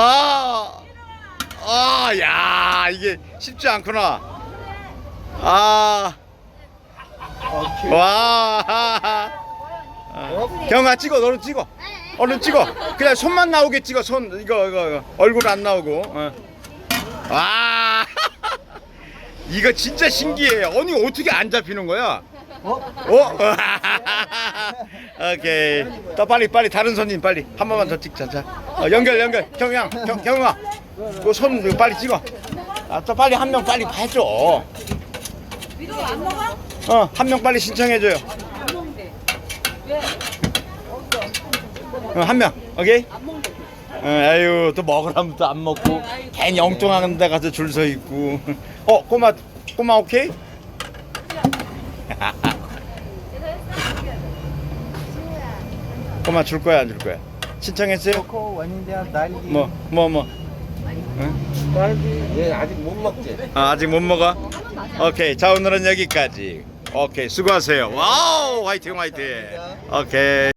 아, 아, 야, 이게 쉽지 않구나. 아. 와. 아. 경아 찍어, 너는 찍어. 얼른 찍어. 그냥 손만 나오게 찍어. 손 이거 이거, 이거. 얼굴 안 나오고. 어. 와. 이거 진짜 신기해. 아니 어떻게 안 잡히는 거야? 어? 어? 오케이. 더 빨리 빨리 다른 손님 빨리 한 번만 더 찍자. 자. 어, 연결 연결. 경양 경 경아. 그손 빨리 찍어. 아, 또 빨리 한 명 빨리 먹어? 어, 한 명 빨리 신청해줘요. 어, 한 명. 오케이? 어, 아유 또 먹으라면 또 안 먹고 괜히 엉뚱한 데 가서 줄 서 있고. 어, 꼬마 꼬마 오케이? 꼬마 줄 거야 안 줄 거야? 신청했어요? 초코. 뭐뭐 뭐. 응? 딸기. 얘 아직 못 먹지. 아, 아직 못 먹어? 오케이. 자, 오늘은 여기까지. 오케이. 수고하세요. 와우, 화이팅, 화이팅. 오케이.